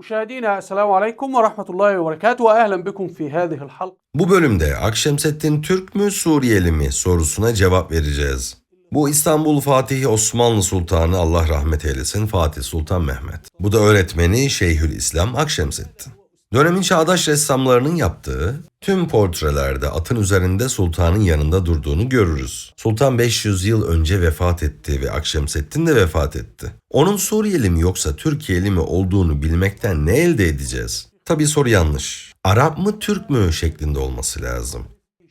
مشاهدينا السلام عليكم ورحمة الله وبركاته وأهلا بكم في هذه الحلقة Bu bölümde Akşemseddin Türk mü Suriyeli mi sorusuna cevap vereceğiz. Bu İstanbul Fatihi Osmanlı Sultanı Allah rahmet eylesin Fatih Sultan Mehmet. Bu da öğretmeni Şeyhül İslam Akşemseddin. Dönemin çağdaş ressamlarının yaptığı tüm portrelerde atın üzerinde sultanın yanında durduğunu görürüz. Sultan 500 yıl önce vefat etti ve Akşemseddin de vefat etti. Onun Suriyeli mi yoksa Türkiye'li mi olduğunu bilmekten ne elde edeceğiz? Tabii soru yanlış. Arap mı Türk mü şeklinde olması lazım.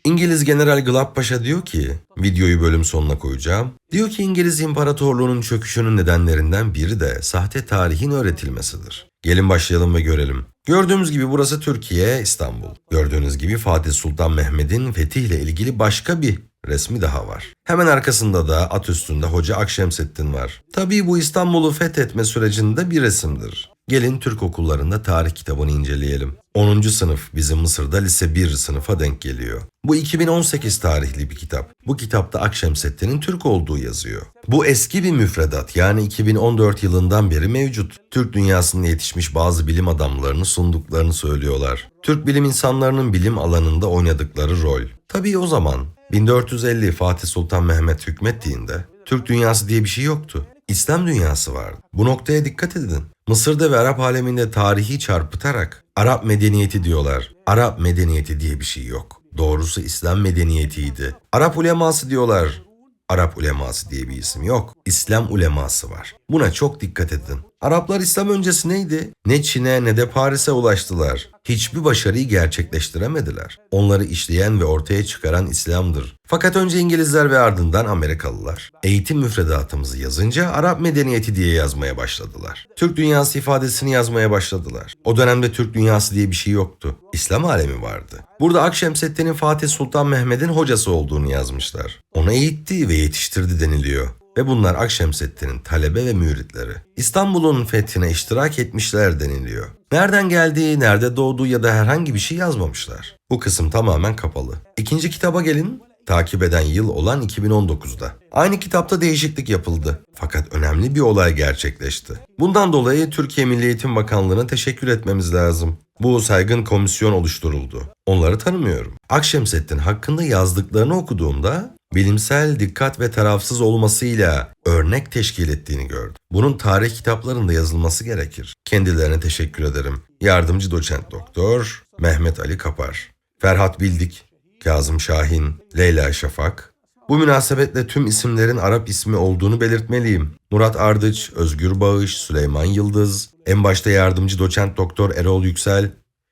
İngiliz General Glab Paşa diyor ki, videoyu bölüm sonuna koyacağım. Diyor ki İngiliz İmparatorluğu'nun çöküşünün nedenlerinden biri de sahte tarihin öğretilmesidir. Gelin başlayalım ve görelim. Gördüğümüz gibi burası Türkiye, İstanbul. Gördüğünüz gibi Fatih Sultan Mehmet'in fetihle ilgili başka bir resmi daha var. Hemen arkasında da at üstünde Hoca Akşemseddin var. Tabii bu İstanbul'u fethetme sürecinde bir resimdir. Gelin Türk okullarında tarih kitabını inceleyelim. 10. sınıf bizim Mısır'da lise 1 sınıfa denk geliyor. Bu 2018 tarihli bir kitap. Bu kitapta Akşemseddin'in Türk olduğu yazıyor. Bu eski bir müfredat yani 2014 yılından beri mevcut. Türk dünyasında yetişmiş bazı bilim adamlarını sunduklarını söylüyorlar. Türk bilim insanlarının bilim alanında oynadıkları rol. Tabii o zaman 1450 Fatih Sultan Mehmet hükmettiğinde Türk dünyası diye bir şey yoktu. İslam dünyası vardı. Bu noktaya dikkat edin. Mısır'da ve Arap aleminde tarihi çarpıtarak Arap medeniyeti diyorlar. Arap medeniyeti diye bir şey yok. Doğrusu İslam medeniyetiydi. Arap uleması diyorlar. Arap uleması diye bir isim yok. İslam uleması var. Buna çok dikkat edin. Araplar İslam öncesi neydi? Ne Çin'e ne de Paris'e ulaştılar. Hiçbir başarıyı gerçekleştiremediler. Onları işleyen ve ortaya çıkaran İslam'dır. Fakat önce İngilizler ve ardından Amerikalılar. Eğitim müfredatımızı yazınca Arap medeniyeti diye yazmaya başladılar. Türk dünyası ifadesini yazmaya başladılar. O dönemde Türk dünyası diye bir şey yoktu. İslam alemi vardı. Burada Akşemseddin'in Fatih Sultan Mehmet'in hocası olduğunu yazmışlar. Ona eğitti ve yetiştirdi deniliyor ve bunlar Akşemseddin'in talebe ve müritleri. İstanbul'un fethine iştirak etmişler deniliyor. Nereden geldiği, nerede doğduğu ya da herhangi bir şey yazmamışlar. Bu kısım tamamen kapalı. İkinci kitaba gelin. Takip eden yıl olan 2019'da. Aynı kitapta değişiklik yapıldı. Fakat önemli bir olay gerçekleşti. Bundan dolayı Türkiye Milli Eğitim Bakanlığı'na teşekkür etmemiz lazım. Bu saygın komisyon oluşturuldu. Onları tanımıyorum. Akşemseddin hakkında yazdıklarını okuduğumda bilimsel dikkat ve tarafsız olmasıyla örnek teşkil ettiğini gördüm. Bunun tarih kitaplarında yazılması gerekir. Kendilerine teşekkür ederim. Yardımcı doçent doktor Mehmet Ali Kapar, Ferhat Bildik, Kazım Şahin, Leyla Şafak. Bu münasebetle tüm isimlerin Arap ismi olduğunu belirtmeliyim. Murat Ardıç, Özgür Bağış, Süleyman Yıldız, en başta yardımcı doçent doktor Erol Yüksel.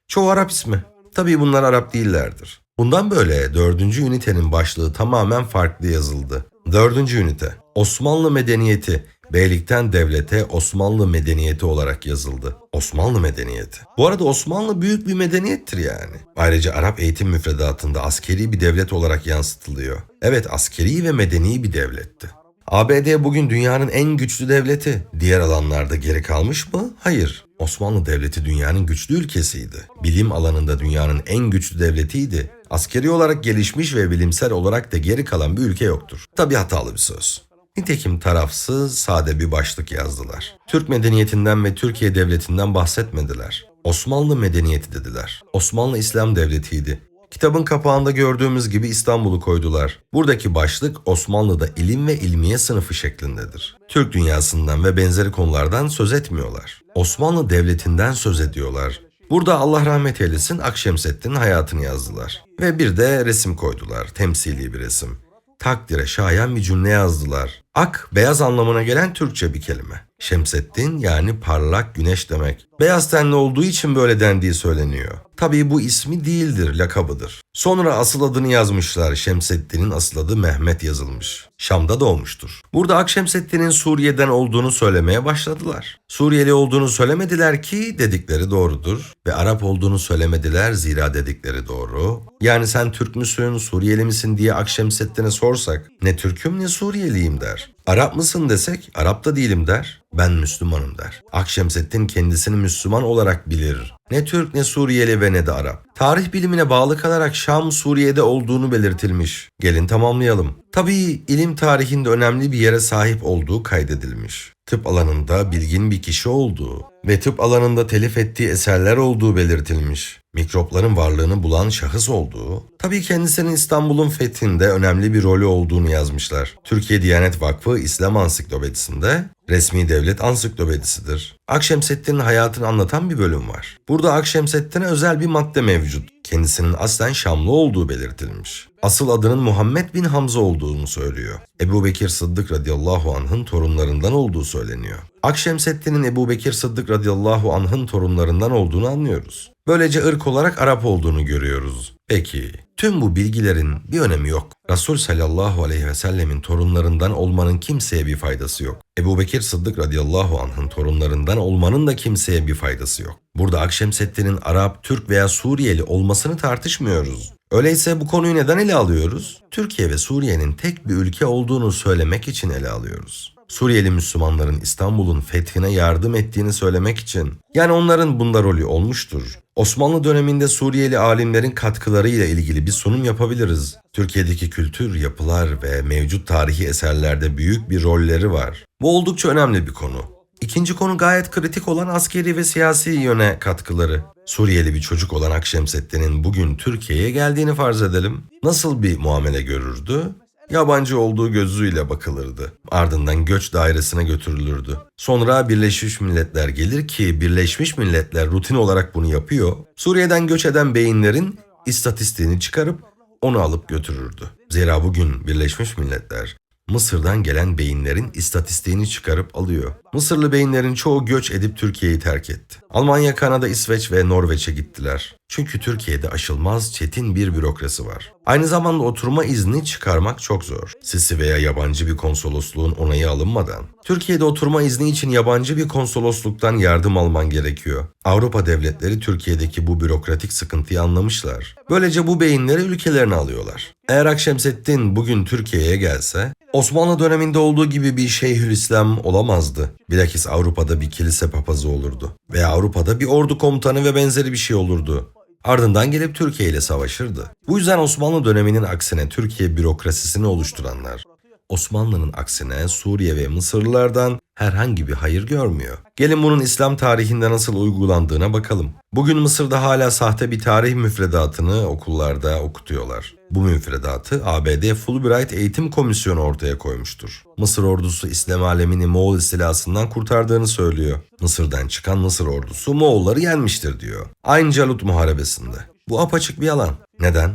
Çoğu Arap ismi. Tabii bunlar Arap değillerdir. Bundan böyle dördüncü ünitenin başlığı tamamen farklı yazıldı. Dördüncü ünite Osmanlı medeniyeti Beylikten devlete Osmanlı medeniyeti olarak yazıldı. Osmanlı medeniyeti. Bu arada Osmanlı büyük bir medeniyettir yani. Ayrıca Arap eğitim müfredatında askeri bir devlet olarak yansıtılıyor. Evet askeri ve medeni bir devletti. ABD bugün dünyanın en güçlü devleti. Diğer alanlarda geri kalmış mı? Hayır. Osmanlı Devleti dünyanın güçlü ülkesiydi. Bilim alanında dünyanın en güçlü devletiydi. Askeri olarak gelişmiş ve bilimsel olarak da geri kalan bir ülke yoktur. Tabi hatalı bir söz. Nitekim tarafsız, sade bir başlık yazdılar. Türk medeniyetinden ve Türkiye devletinden bahsetmediler. Osmanlı medeniyeti dediler. Osmanlı İslam devletiydi. Kitabın kapağında gördüğümüz gibi İstanbul'u koydular. Buradaki başlık Osmanlı'da ilim ve ilmiye sınıfı şeklindedir. Türk dünyasından ve benzeri konulardan söz etmiyorlar. Osmanlı devletinden söz ediyorlar. Burada Allah rahmet eylesin Akşemseddin'in hayatını yazdılar. Ve bir de resim koydular, temsili bir resim. Takdire şayan bir cümle yazdılar. Ak, beyaz anlamına gelen Türkçe bir kelime. Şemseddin yani parlak güneş demek. Beyaz tenli olduğu için böyle dendiği söyleniyor. Tabii bu ismi değildir, lakabıdır. Sonra asıl adını yazmışlar. Şemseddin'in asıl adı Mehmet yazılmış. Şam'da doğmuştur. Burada Akşemseddin'in Suriye'den olduğunu söylemeye başladılar. Suriyeli olduğunu söylemediler ki dedikleri doğrudur. Ve Arap olduğunu söylemediler zira dedikleri doğru. Yani sen Türk müsün, Suriyeli misin diye Akşemseddin'e sorsak ne Türk'üm ne Suriyeliyim der. Arap mısın desek Arap da değilim der. Ben Müslümanım der. Akşemseddin kendisini Müslüman olarak bilir. Ne Türk ne Suriyeli ve ne de Arap. Tarih bilimine bağlı kalarak Şam Suriye'de olduğunu belirtilmiş. Gelin tamamlayalım. Tabii ilim tarihinde önemli bir yere sahip olduğu kaydedilmiş. Tıp alanında bilgin bir kişi olduğu, ve tıp alanında telif ettiği eserler olduğu belirtilmiş. Mikropların varlığını bulan şahıs olduğu, tabii kendisinin İstanbul'un fethinde önemli bir rolü olduğunu yazmışlar. Türkiye Diyanet Vakfı İslam Ansiklopedisinde resmi devlet ansiklopedisidir. Akşemseddin'in hayatını anlatan bir bölüm var. Burada Akşemseddin'e özel bir madde mevcut. Kendisinin aslen Şamlı olduğu belirtilmiş. Asıl adının Muhammed bin Hamza olduğunu söylüyor. Ebu Bekir Sıddık radıyallahu anh'ın torunlarından olduğu söyleniyor. Akşemseddin'in Ebu Bekir Sıddık radıyallahu anh'ın torunlarından olduğunu anlıyoruz. Böylece ırk olarak Arap olduğunu görüyoruz. Peki, tüm bu bilgilerin bir önemi yok. Resul sallallahu aleyhi ve sellemin torunlarından olmanın kimseye bir faydası yok. Ebu Bekir Sıddık radıyallahu anh'ın torunlarından olmanın da kimseye bir faydası yok. Burada Akşemseddin'in Arap, Türk veya Suriyeli olmasını tartışmıyoruz. Öyleyse bu konuyu neden ele alıyoruz? Türkiye ve Suriye'nin tek bir ülke olduğunu söylemek için ele alıyoruz. Suriyeli Müslümanların İstanbul'un fethine yardım ettiğini söylemek için. Yani onların bunda rolü olmuştur. Osmanlı döneminde Suriyeli alimlerin katkılarıyla ilgili bir sunum yapabiliriz. Türkiye'deki kültür, yapılar ve mevcut tarihi eserlerde büyük bir rolleri var. Bu oldukça önemli bir konu. İkinci konu gayet kritik olan askeri ve siyasi yöne katkıları. Suriyeli bir çocuk olan Akşemseddin'in bugün Türkiye'ye geldiğini farz edelim. Nasıl bir muamele görürdü? Yabancı olduğu gözüyle bakılırdı. Ardından göç dairesine götürülürdü. Sonra Birleşmiş Milletler gelir ki Birleşmiş Milletler rutin olarak bunu yapıyor. Suriye'den göç eden beyinlerin istatistiğini çıkarıp onu alıp götürürdü. Zira bugün Birleşmiş Milletler Mısır'dan gelen beyinlerin istatistiğini çıkarıp alıyor. Mısırlı beyinlerin çoğu göç edip Türkiye'yi terk etti. Almanya, Kanada, İsveç ve Norveç'e gittiler. Çünkü Türkiye'de aşılmaz çetin bir bürokrasi var. Aynı zamanda oturma izni çıkarmak çok zor. Sisi veya yabancı bir konsolosluğun onayı alınmadan. Türkiye'de oturma izni için yabancı bir konsolosluktan yardım alman gerekiyor. Avrupa devletleri Türkiye'deki bu bürokratik sıkıntıyı anlamışlar. Böylece bu beyinleri ülkelerine alıyorlar. Eğer Akşemseddin bugün Türkiye'ye gelse, Osmanlı döneminde olduğu gibi bir Şeyhülislam olamazdı. Bilakis Avrupa'da bir kilise papazı olurdu. Veya Avrupa'da bir ordu komutanı ve benzeri bir şey olurdu. Ardından gelip Türkiye ile savaşırdı. Bu yüzden Osmanlı döneminin aksine Türkiye bürokrasisini oluşturanlar, Osmanlı'nın aksine Suriye ve Mısırlılardan herhangi bir hayır görmüyor. Gelin bunun İslam tarihinde nasıl uygulandığına bakalım. Bugün Mısır'da hala sahte bir tarih müfredatını okullarda okutuyorlar. Bu müfredatı ABD Fulbright Eğitim Komisyonu ortaya koymuştur. Mısır ordusu İslam alemini Moğol istilasından kurtardığını söylüyor. Mısır'dan çıkan Mısır ordusu Moğolları yenmiştir diyor. Aynı Calut Muharebesi'nde. Bu apaçık bir yalan. Neden?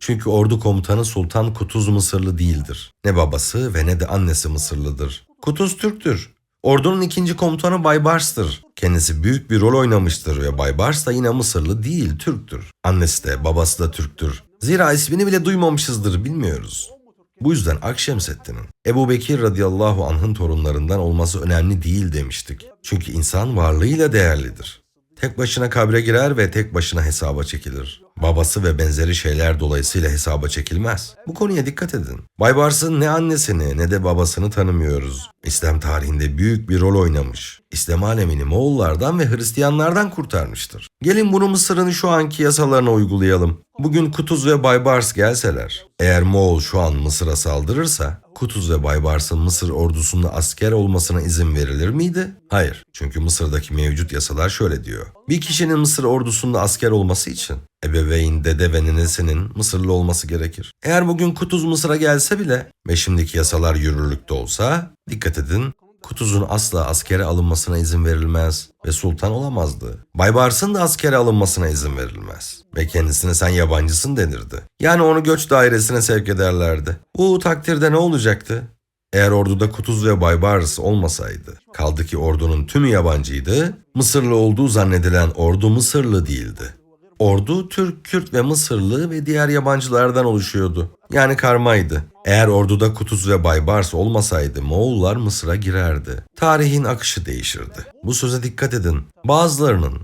Çünkü ordu komutanı Sultan Kutuz Mısırlı değildir. Ne babası ve ne de annesi Mısırlıdır. Kutuz Türktür. Ordunun ikinci komutanı Baybars'tır. Kendisi büyük bir rol oynamıştır ve Baybars da yine Mısırlı değil, Türktür. Annesi de babası da Türktür. Zira ismini bile duymamışızdır, bilmiyoruz. Bu yüzden Akşemseddin'in Ebu Bekir radıyallahu anh'ın torunlarından olması önemli değil demiştik. Çünkü insan varlığıyla değerlidir. Tek başına kabre girer ve tek başına hesaba çekilir. Babası ve benzeri şeyler dolayısıyla hesaba çekilmez. Bu konuya dikkat edin. Baybars'ın ne annesini ne de babasını tanımıyoruz. İslam tarihinde büyük bir rol oynamış. İslam alemini Moğollardan ve Hristiyanlardan kurtarmıştır. Gelin bunu Mısır'ın şu anki yasalarına uygulayalım. Bugün Kutuz ve Baybars gelseler, eğer Moğol şu an Mısır'a saldırırsa, Kutuz ve Baybars'ın Mısır ordusunda asker olmasına izin verilir miydi? Hayır. Çünkü Mısır'daki mevcut yasalar şöyle diyor. Bir kişinin Mısır ordusunda asker olması için ebeveyn, dede ve nenesinin Mısırlı olması gerekir. Eğer bugün Kutuz Mısır'a gelse bile ve şimdiki yasalar yürürlükte olsa, dikkat edin Kutuz'un asla askere alınmasına izin verilmez ve sultan olamazdı. Baybars'ın da askere alınmasına izin verilmez ve kendisine sen yabancısın denirdi. Yani onu göç dairesine sevk ederlerdi. Bu takdirde ne olacaktı? Eğer orduda Kutuz ve Baybars olmasaydı, kaldı ki ordunun tümü yabancıydı, Mısırlı olduğu zannedilen ordu Mısırlı değildi. Ordu Türk, Kürt ve Mısırlı ve diğer yabancılardan oluşuyordu. Yani karmaydı. Eğer orduda Kutuz ve Baybars olmasaydı Moğollar Mısır'a girerdi. Tarihin akışı değişirdi. Bu söze dikkat edin. Bazılarının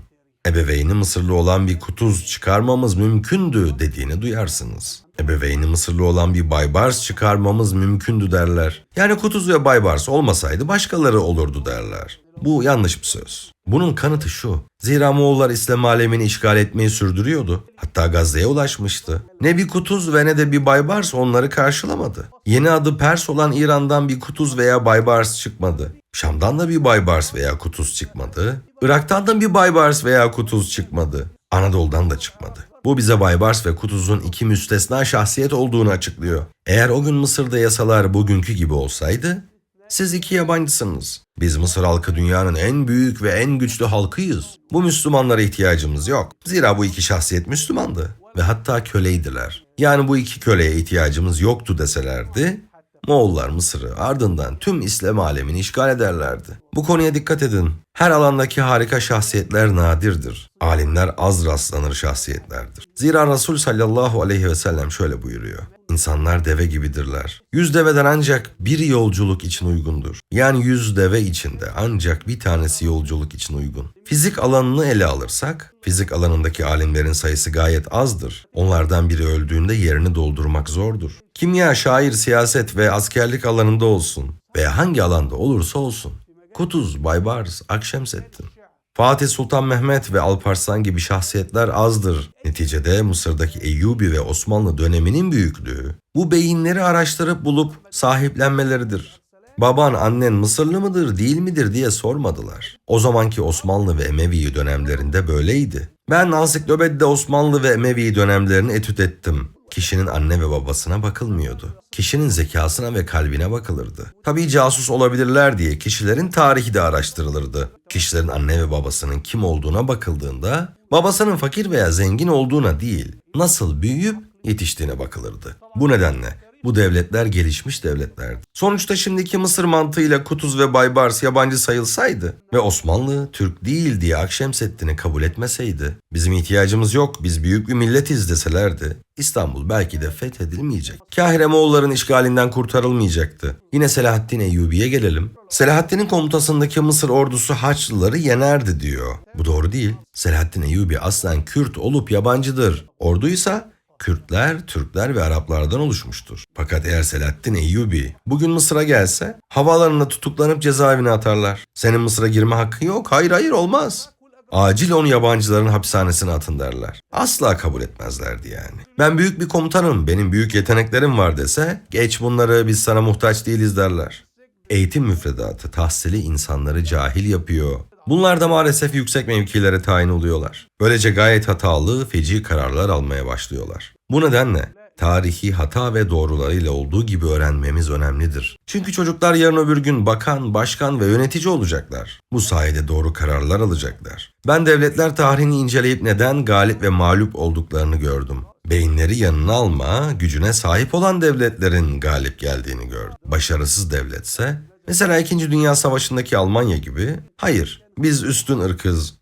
ebeveyni Mısırlı olan bir Kutuz çıkarmamız mümkündü dediğini duyarsınız. Ebeveyni Mısırlı olan bir Baybars çıkarmamız mümkündü derler. Yani Kutuz ve Baybars olmasaydı başkaları olurdu derler. Bu yanlış bir söz. Bunun kanıtı şu. Zira Moğollar İslam alemini işgal etmeyi sürdürüyordu. Hatta Gazze'ye ulaşmıştı. Ne bir Kutuz ve ne de bir Baybars onları karşılamadı. Yeni adı Pers olan İran'dan bir Kutuz veya Baybars çıkmadı. Şam'dan da bir Baybars veya Kutuz çıkmadı. Irak'tan da bir Baybars veya Kutuz çıkmadı. Anadolu'dan da çıkmadı. Bu bize Baybars ve Kutuz'un iki müstesna şahsiyet olduğunu açıklıyor. Eğer o gün Mısır'da yasalar bugünkü gibi olsaydı, siz iki yabancısınız. Biz Mısır halkı dünyanın en büyük ve en güçlü halkıyız. Bu Müslümanlara ihtiyacımız yok. Zira bu iki şahsiyet Müslümandı ve hatta köleydiler. Yani bu iki köleye ihtiyacımız yoktu deselerdi, Moğollar Mısır'ı ardından tüm İslam alemini işgal ederlerdi. Bu konuya dikkat edin. Her alandaki harika şahsiyetler nadirdir. Alimler az rastlanır şahsiyetlerdir. Zira Resul sallallahu aleyhi ve sellem şöyle buyuruyor. İnsanlar deve gibidirler. Yüz deveden ancak bir yolculuk için uygundur. Yani yüz deve içinde ancak bir tanesi yolculuk için uygun. Fizik alanını ele alırsak, fizik alanındaki alimlerin sayısı gayet azdır. Onlardan biri öldüğünde yerini doldurmak zordur. Kimya, şair, siyaset ve askerlik alanında olsun veya hangi alanda olursa olsun. Kutuz, Baybars, Akşemseddin. Fatih Sultan Mehmet ve Alparslan gibi şahsiyetler azdır. Neticede Mısır'daki Eyyubi ve Osmanlı döneminin büyüklüğü bu beyinleri araştırıp bulup sahiplenmeleridir. Baban annen Mısırlı mıdır değil midir diye sormadılar. O zamanki Osmanlı ve Emevi dönemlerinde böyleydi. Ben ansiklopedide Osmanlı ve Emevi dönemlerini etüt ettim. Kişinin anne ve babasına bakılmıyordu. Kişinin zekasına ve kalbine bakılırdı. Tabii casus olabilirler diye kişilerin tarihi de araştırılırdı. Kişilerin anne ve babasının kim olduğuna bakıldığında babasının fakir veya zengin olduğuna değil, nasıl büyüyüp yetiştiğine bakılırdı. Bu nedenle bu devletler gelişmiş devletlerdi. Sonuçta şimdiki Mısır mantığıyla Kutuz ve Baybars yabancı sayılsaydı ve Osmanlı Türk değil diye Akşemseddin'i kabul etmeseydi, bizim ihtiyacımız yok biz büyük bir milletiz deselerdi, İstanbul belki de fethedilmeyecek. Kahire Moğolların işgalinden kurtarılmayacaktı. Yine Selahaddin Eyyubi'ye gelelim. Selahaddin'in komutasındaki Mısır ordusu Haçlıları yenerdi diyor. Bu doğru değil. Selahaddin Eyyubi aslen Kürt olup yabancıdır. Orduysa Kürtler, Türkler ve Araplardan oluşmuştur. Fakat eğer Selahaddin Eyyubi bugün Mısır'a gelse havaalanında tutuklanıp cezaevine atarlar. Senin Mısır'a girme hakkın yok. Hayır hayır olmaz. Acil onu yabancıların hapishanesine atın derler. Asla kabul etmezlerdi yani. Ben büyük bir komutanım, benim büyük yeteneklerim var dese, geç bunları biz sana muhtaç değiliz derler. Eğitim müfredatı tahsili insanları cahil yapıyor. Bunlar da maalesef yüksek mevkilere tayin oluyorlar. Böylece gayet hatalı, feci kararlar almaya başlıyorlar. Bu nedenle tarihi hata ve doğrularıyla olduğu gibi öğrenmemiz önemlidir. Çünkü çocuklar yarın öbür gün bakan, başkan ve yönetici olacaklar. Bu sayede doğru kararlar alacaklar. Ben devletler tarihini inceleyip neden galip ve mağlup olduklarını gördüm. Beyinleri yanına alma, gücüne sahip olan devletlerin galip geldiğini gördüm. Başarısız devletse, mesela 2. Dünya Savaşı'ndaki Almanya gibi, hayır biz üstün ırkız,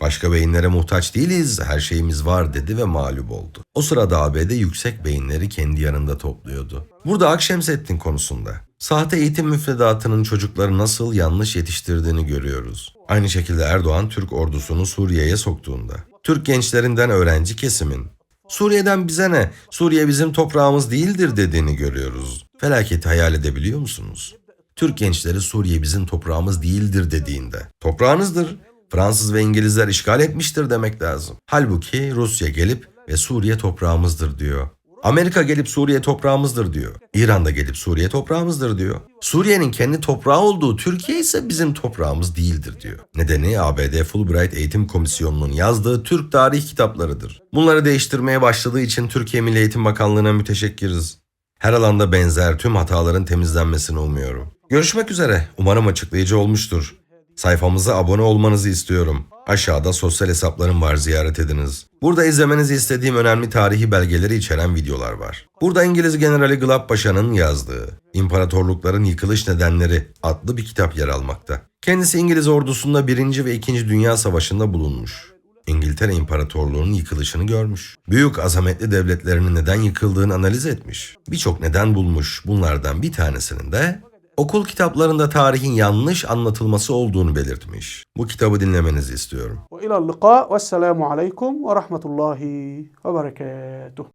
Başka beyinlere muhtaç değiliz, her şeyimiz var dedi ve mağlup oldu. O sırada ABD yüksek beyinleri kendi yanında topluyordu. Burada Akşemseddin konusunda sahte eğitim müfredatının çocukları nasıl yanlış yetiştirdiğini görüyoruz. Aynı şekilde Erdoğan Türk ordusunu Suriye'ye soktuğunda, Türk gençlerinden öğrenci kesimin Suriye'den bize ne, Suriye bizim toprağımız değildir dediğini görüyoruz. Felaketi hayal edebiliyor musunuz? Türk gençleri Suriye bizim toprağımız değildir dediğinde, toprağınızdır, Fransız ve İngilizler işgal etmiştir demek lazım. Halbuki Rusya gelip ve Suriye toprağımızdır diyor. Amerika gelip Suriye toprağımızdır diyor. İran da gelip Suriye toprağımızdır diyor. Suriye'nin kendi toprağı olduğu Türkiye ise bizim toprağımız değildir diyor. Nedeni ABD Fulbright Eğitim Komisyonu'nun yazdığı Türk tarih kitaplarıdır. Bunları değiştirmeye başladığı için Türkiye Milli Eğitim Bakanlığı'na müteşekkiriz. Her alanda benzer tüm hataların temizlenmesini umuyorum. Görüşmek üzere. Umarım açıklayıcı olmuştur. Sayfamıza abone olmanızı istiyorum. Aşağıda sosyal hesaplarım var ziyaret ediniz. Burada izlemenizi istediğim önemli tarihi belgeleri içeren videolar var. Burada İngiliz Generali Glab Paşa'nın yazdığı İmparatorlukların Yıkılış Nedenleri adlı bir kitap yer almakta. Kendisi İngiliz ordusunda 1. ve 2. Dünya Savaşı'nda bulunmuş. İngiltere İmparatorluğu'nun yıkılışını görmüş. Büyük azametli devletlerinin neden yıkıldığını analiz etmiş. Birçok neden bulmuş. Bunlardan bir tanesinin de Okul kitaplarında tarihin yanlış anlatılması olduğunu belirtmiş. Bu kitabı dinlemenizi istiyorum. Ve ilal lika ve selamu aleykum ve rahmetullahi ve berekatuh.